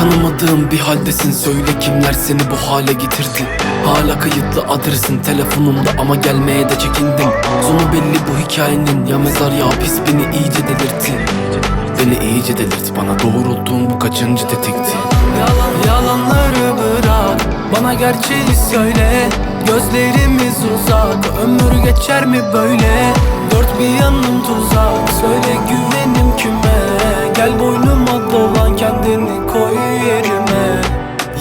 Tanımadığım bir haldesin. Söyle kimler seni bu hale getirdi. Hala kayıtlı adresin telefonumda ama gelmeye de çekindim. Sonu belli bu hikayenin. Ya mezar ya hapis beni iyice delirtti. Beni iyice delirt bana doğrulttuğun bu kaçıncı tetikti? Yalan yalanları bırak. Bana gerçeği söyle. Gözlerimiz uzak. Ömür geçer mi böyle? Dört bir yanım tuzak. Söyle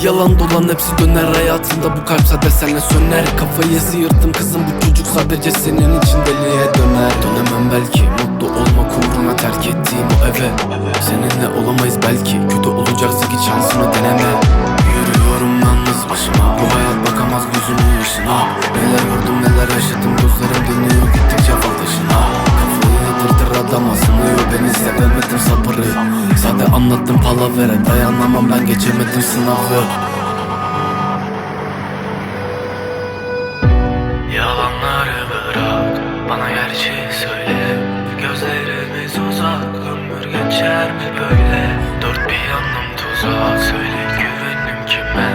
Yalan dolan hepsi döner hayatında. Bu kalp zaten senle söner. Kafayı sıyırdım kızım. Bu çocuk sadece senin için deliye döner. Dönemem belki. Mutlu olmak uğruna terk ettiğim o eve. Seninle olamayız belki. Kötü olacaksa git şansını deneme. Yürüyorum yalnız başıma. Bu hayat bakamaz gözümün yaşına. Neler gördüm neler yaşadım. Gözlerim dönüyor adama sınıyor beni sevemedim sabırı. Sade anlattım palavere dayanamam ben geçemedim sınavı. Yalanları bırak Bana gerçeği söyle. Gözlerimiz uzak Ömür geçer böyle? Dört bir yanım tuzak Söyle güvenim kime?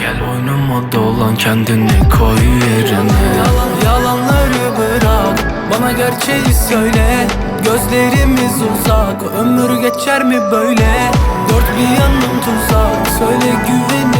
Gel oyunuma dolan Kendini koy yerine Gerçeği söyle. Gözlerimiz uzak Ömür geçer mi böyle? Dört bir yanım tuzak Söyle güveni.